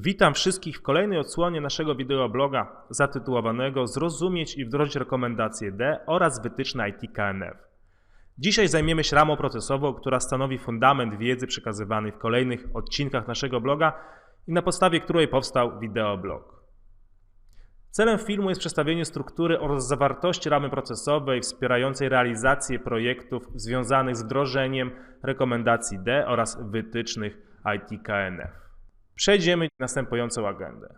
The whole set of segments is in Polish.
Witam wszystkich w kolejnej odsłonie naszego wideobloga zatytułowanego Zrozumieć i wdrożyć rekomendacje D oraz wytyczne IT KNF. Dzisiaj zajmiemy się ramą procesową, która stanowi fundament wiedzy przekazywanej w kolejnych odcinkach naszego bloga i na podstawie której powstał wideoblog. Celem filmu jest przedstawienie struktury oraz zawartości ramy procesowej wspierającej realizację projektów związanych z wdrożeniem rekomendacji D oraz wytycznych IT KNF. Przejdziemy następującą agendę.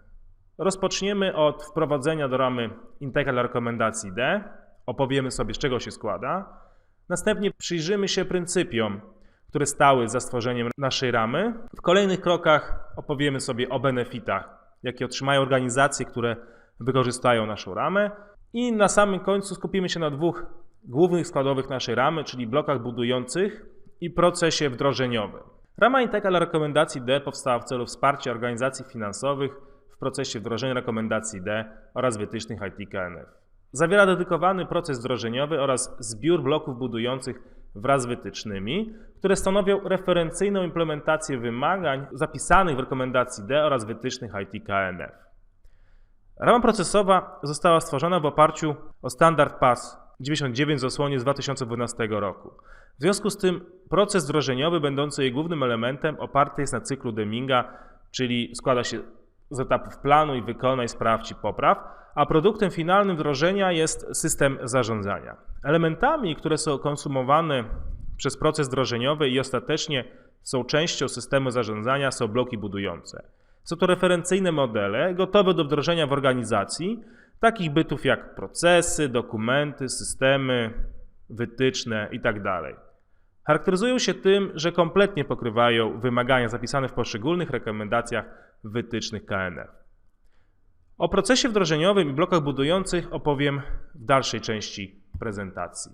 Rozpoczniemy od wprowadzenia do ramy integral rekomendacji D. Opowiemy sobie, z czego się składa. Następnie przyjrzymy się pryncypiom, które stały za stworzeniem naszej ramy. W kolejnych krokach opowiemy sobie o benefitach, jakie otrzymają organizacje, które wykorzystają naszą ramę. I na samym końcu skupimy się na dwóch głównych składowych naszej ramy, czyli blokach budujących i procesie wdrożeniowym. Rama Integral rekomendacji D powstała w celu wsparcia organizacji finansowych w procesie wdrożenia rekomendacji D oraz wytycznych IT KNF. Zawiera dedykowany proces wdrożeniowy oraz zbiór bloków budujących wraz z wytycznymi, które stanowią referencyjną implementację wymagań zapisanych w rekomendacji D oraz wytycznych IT KNF. Rama procesowa została stworzona w oparciu o standard PAS 99 z osłonie z 2012 roku. W związku z tym proces wdrożeniowy, będący jej głównym elementem, oparty jest na cyklu Deminga, czyli składa się z etapów planuj, wykonaj, sprawdź i popraw, a produktem finalnym wdrożenia jest system zarządzania. Elementami, które są konsumowane przez proces wdrożeniowy i ostatecznie są częścią systemu zarządzania, są bloki budujące. Są to referencyjne modele gotowe do wdrożenia w organizacji, takich bytów jak procesy, dokumenty, systemy, wytyczne itd. Charakteryzują się tym, że kompletnie pokrywają wymagania zapisane w poszczególnych rekomendacjach wytycznych KNF. O procesie wdrożeniowym i blokach budujących opowiem w dalszej części prezentacji.